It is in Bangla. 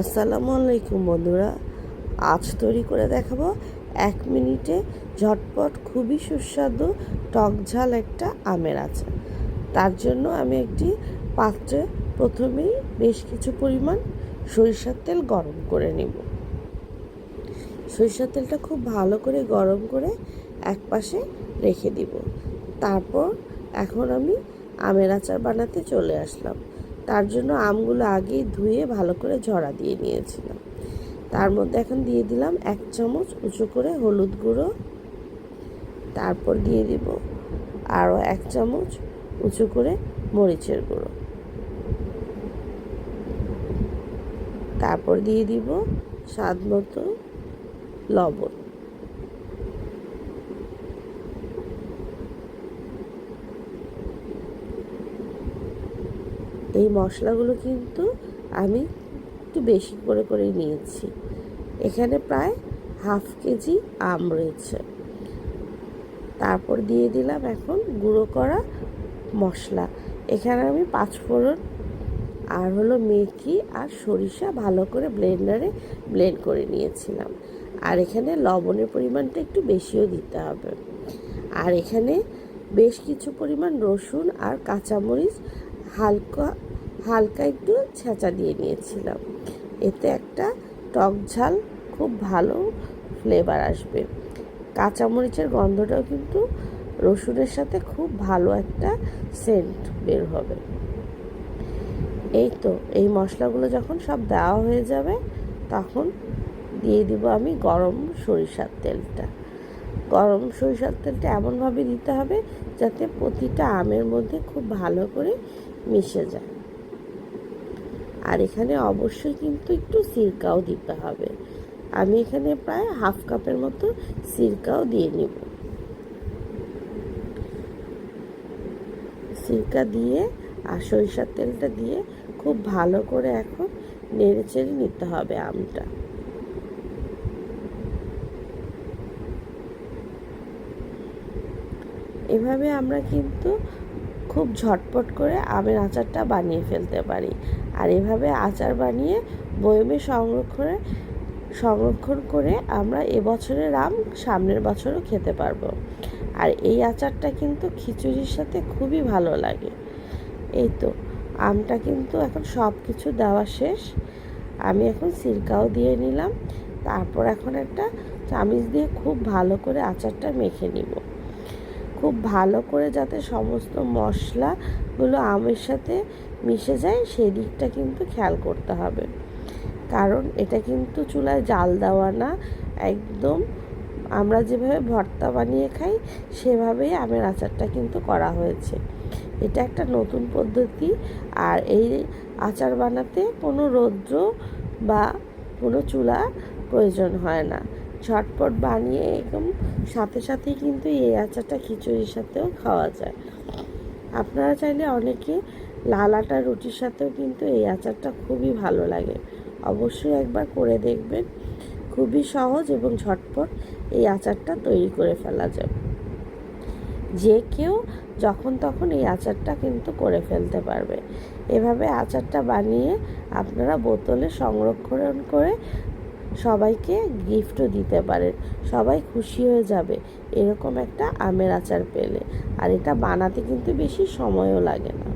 আসসালামু আলাইকুম বন্ধুরা, আজ তৈরি করে দেখাবো এক মিনিটে ঝটপট খুবই সুস্বাদু টক ঝাল একটা আমের আচার। তার জন্য আমি একটি পাত্রে প্রথমেই বেশ কিছু পরিমাণ সরিষার তেল গরম করে নেব। সরিষার তেলটা খুব ভালো করে গরম করে এক পাশে রেখে দিব। তারপর এখন আমি আমের আচার বানাতে চলে আসলাম। তার জন্য আমগুলো আগেই ধুয়ে ভালো করে ঝরা দিয়ে নিয়েছিলাম। তার মধ্যে এখন দিয়ে দিলাম এক চামচ উঁচু করে হলুদ গুঁড়ো। তারপর দিয়ে দিব আরও এক চামচ উঁচু করে মরিচের গুঁড়ো। তারপর দিয়ে দিব স্বাদ মতো লবণ। এই মশলাগুলো কিন্তু আমি একটু বেশি করে করে নিয়েছি। এখানে প্রায় হাফ কেজি আম রয়েছে। তারপর দিয়ে দিলাম এখন গুঁড়ো করা মশলা। এখানে আমি পাঁচ ফোড়ন আর হলো মেথি আর সরিষা ভালো করে ব্লেন্ডারে ব্লেন্ড করে নিয়েছিলাম। আর এখানে লবণের পরিমাণটা একটু বেশিও দিতে হবে। আর এখানে বেশ কিছু পরিমাণ রসুন আর কাঁচামরিচ হালকা হালকা একটু ছেঁচা দিয়ে নিয়েছিলাম। এতে একটা টক ঝাল, খুব ভালো ফ্লেভার আসবে। কাঁচামরিচের গন্ধটাও কিন্তু রসুনের সাথে খুব ভালো একটা সেন্ট বের হবে। এই তো, এই মশলাগুলো যখন সব দেওয়া হয়ে যাবে, তখন দিয়ে দিব আমি গরম সরিষার তেলটা। গরম সরিষার তেলটা এমনভাবে দিতে হবে যাতে প্রতিটা আমের মধ্যে খুব ভালো করে মিশে যায়। আর এখানে অবশ্যই কিন্তু একটু সিরকাও দিতে হবে। আমি এখানে প্রায় হাফ কাপের মতো সিরকাও দিয়ে নিব। সিরকা দিয়ে আর সরিষার তেলটা দিয়ে খুব ভালো করে এখন নেড়ে চেড়ে নিতে হবে আমটা। এভাবে আমরা কিন্তু খুব ঝটপট করে আমের আচারটা বানিয়ে ফেলতে পারি। আর এভাবে আচার বানিয়ে বয়মে সংরক্ষণে, সংরক্ষণ করে আমরা এবছরের আম সামনের বছরও খেতে পারব। আর এই আচারটা কিন্তু খিচুড়ির সাথে খুবই ভালো লাগে। এই তো, আমটা কিন্তু এখন সব কিছু দেওয়া শেষ। আমি এখন সিরকাও দিয়ে নিলাম। তারপর এখন একটা চামিচ দিয়ে খুব ভালো করে আচারটা মেখে নিব। খুব ভালো করে যাতে সমস্ত মশলাগুলো আমের সাথে মিশে যায় সেই দিকটা কিন্তু খেয়াল করতে হবে। কারণ এটা কিন্তু চুলায় জাল দেওয়া না, একদম আমরা যেভাবে ভর্তা বানিয়ে খাই, সেভাবেই আমের আচারটা কিন্তু করা হয়েছে। এটা একটা নতুন পদ্ধতি, আর এই আচার বানাতে কোনো রৌদ্র বা কোনো চুলা প্রয়োজন হয় না। ঝটপট বানিয়ে একদম সাথে সাথেই কিন্তু এই আচারটা খিচুড়ির সাথেও খাওয়া যায়। আপনারা চাইলে অনেকে লাল আটা রুটির সাথেও কিন্তু এই আচারটা খুবই ভালো লাগে। অবশ্যই একবার করে দেখবেন। খুবই সহজ এবং ঝটপট এই আচারটা তৈরি করে ফেলা যায়। যে কেউ যখন তখন এই আচারটা কিন্তু করে ফেলতে পারবে। এভাবে আচারটা বানিয়ে আপনারা বোতলে সংরক্ষণ করে সবাইকে গিফটও দিতে পারেন সবাই খুশি হয়ে যাবে। এরকম একটা আমের আচার পেলে। আর এটা বানাতে কিন্তু বেশি সময়ও লাগে না।